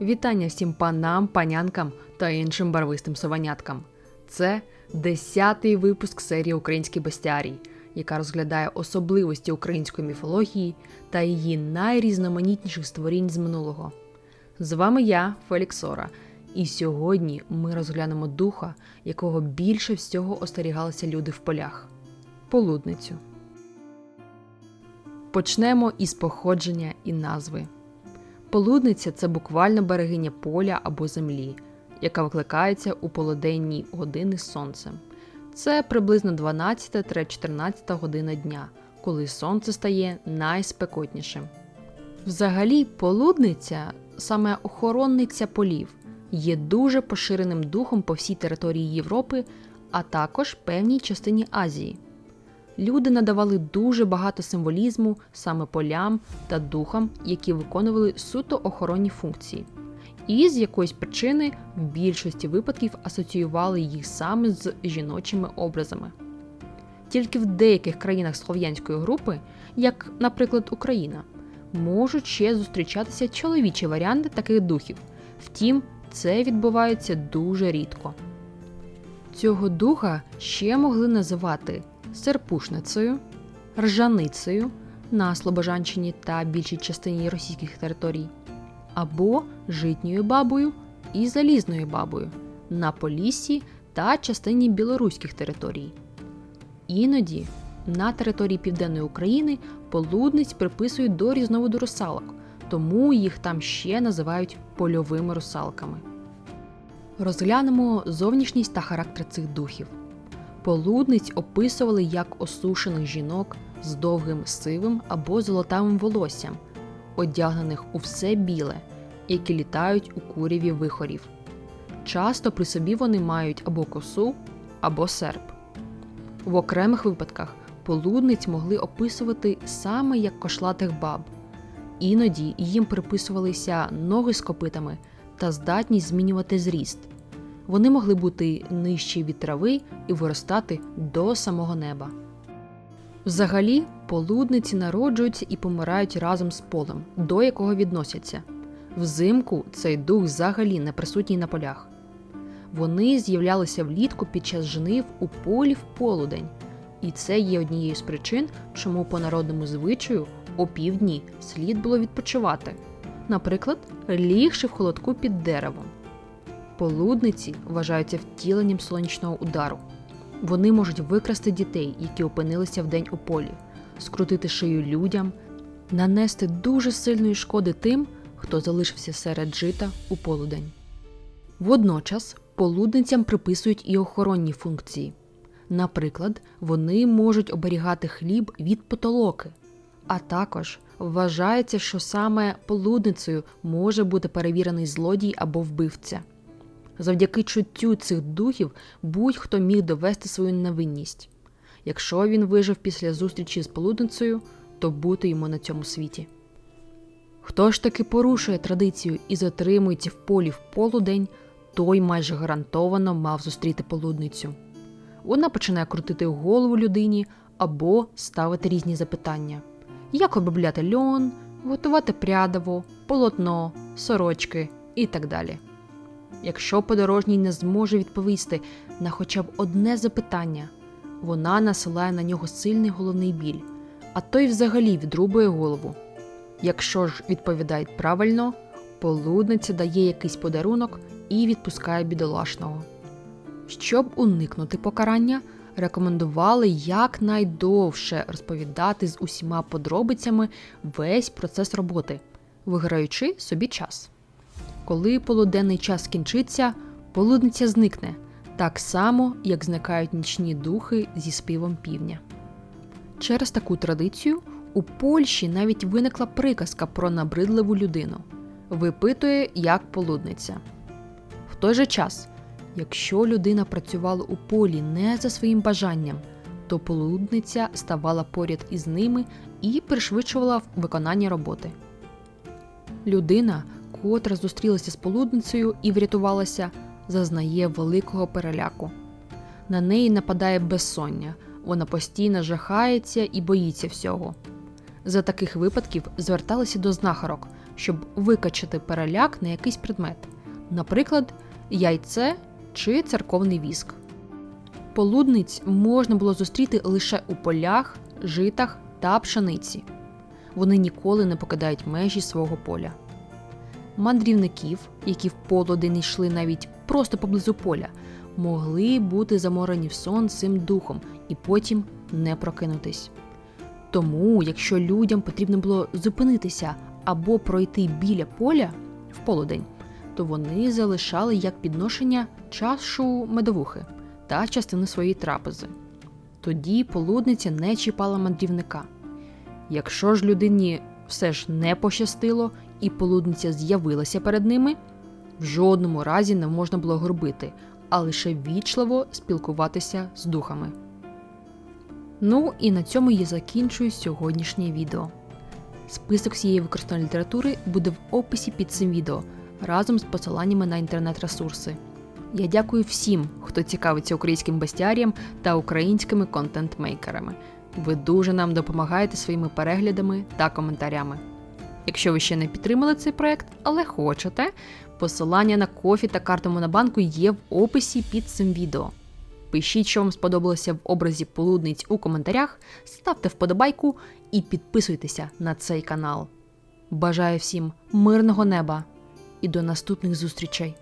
Вітання всім панам, панянкам та іншим барвистим сованяткам. Це десятий випуск серії Український бестіарій, яка розглядає особливості української міфології та її найрізноманітніших створінь з минулого. З вами я, Фелікс Сора, і сьогодні ми розглянемо духа, якого більше всього остерігалися люди в полях полудницю. Почнемо із походження і назви. Полудниця це буквально берегиня поля або землі, яка викликається у полуденні години з сонцем. Це приблизно 12-14 година дня, коли сонце стає найспекотнішим. Взагалі, полудниця, саме охоронниця полів, є дуже поширеним духом по всій території Європи, а також певній частині Азії. Люди надавали дуже багато символізму саме полям та духам, які виконували суто охоронні функції, і з якоїсь причини в більшості випадків асоціювали їх саме з жіночими образами. Тільки в деяких країнах слов'янської групи, як, наприклад, Україна, можуть ще зустрічатися чоловічі варіанти таких духів. Втім, це відбувається дуже рідко. Цього духа ще могли називати серпушницею, ржаницею на Слобожанщині та більшій частині російських територій, або житньою бабою і залізною бабою на Поліссі та частині білоруських територій. Іноді на території Південної України полудниць приписують до різновиду русалок, тому їх там ще називають польовими русалками. Розглянемо зовнішність та характер цих духів. Полудниць описували як осушених жінок з довгим сивим або золотавим волоссям, одягнених у все біле, які літають у куряві вихорів. Часто при собі вони мають або косу, або серп. В окремих випадках полудниць могли описувати саме як кошлатих баб. Іноді їм приписувалися ноги з копитами та здатність змінювати зріст. Вони могли бути нижчі від трави і виростати до самого неба. Взагалі, полудниці народжуються і помирають разом з полем, до якого відносяться. Взимку цей дух взагалі не присутній на полях. Вони з'являлися влітку під час жнив у полі в полудень, і це є однією з причин, чому по народному звичаю о півдні слід було відпочивати, наприклад, лігши в холодку під деревом. Полудниці вважаються втіленням сонячного удару. Вони можуть викрасти дітей, які опинилися вдень у полі, скрутити шию людям, нанести дуже сильної шкоди тим, хто залишився серед жита у полудень. Водночас полудницям приписують і охоронні функції. Наприклад, вони можуть оберігати хліб від потолоки, а також вважається, що саме полудницею може бути перевірений злодій або вбивця. Завдяки чуттю цих духів будь-хто міг довести свою невинність. Якщо він вижив після зустрічі з полудницею, то бути йому на цьому світі. Хто ж таки порушує традицію і затримується в полі в полудень, той майже гарантовано мав зустріти полудницю. Вона починає крутити голову людині або ставити різні запитання: як обробляти льон, готувати прядиво, полотно, сорочки і так далі. Якщо подорожній не зможе відповісти на хоча б одне запитання, вона насилає на нього сильний головний біль, а той взагалі відрубує голову. Якщо ж відповідають правильно, полудниця дає якийсь подарунок і відпускає бідолашного. Щоб уникнути покарання, рекомендували якнайдовше розповідати з усіма подробицями весь процес роботи, виграючи собі час. Коли полуденний час скінчиться, полудниця зникне, так само, як зникають нічні духи зі співом півня. Через таку традицію у Польщі навіть виникла приказка про набридливу людину випитує як полудниця. В той же час, якщо людина працювала у полі не за своїм бажанням, то полудниця ставала поряд із ними і пришвидшувала виконання роботи. Людина котра зустрілася з полудницею і врятувалася, зазнає великого переляку. На неї нападає безсоння, вона постійно жахається і боїться всього. За таких випадків зверталися до знахарок, щоб викачати переляк на якийсь предмет, наприклад, яйце чи церковний віск. Полудниць можна було зустріти лише у полях, житах та пшениці. Вони ніколи не покидають межі свого поля. Мандрівників, які в полудень йшли навіть просто поблизу поля, могли бути заморені в сон цим духом і потім не прокинутись. Тому, якщо людям потрібно було зупинитися або пройти біля поля в полудень, то вони залишали як підношення чашу медовухи та частину своєї трапези. Тоді полудниця не чіпала мандрівника. Якщо ж людині все ж не пощастило і полудниця з'явилася перед ними, в жодному разі не можна було горбити, а лише вічливо спілкуватися з духами. Ну і на цьому я закінчую сьогоднішнє відео. Список всієї використаної літератури буде в описі під цим відео разом з посиланнями на інтернет-ресурси. Я дякую всім, хто цікавиться українським бестіарієм та українськими контент-мейкерами. Ви дуже нам допомагаєте своїми переглядами та коментарями. Якщо ви ще не підтримали цей проект, але хочете, посилання на кофі та карту Монобанку є в описі під цим відео. Пишіть, що вам сподобалося в образі полудниць у коментарях, ставте вподобайку і підписуйтеся на цей канал. Бажаю всім мирного неба і до наступних зустрічей!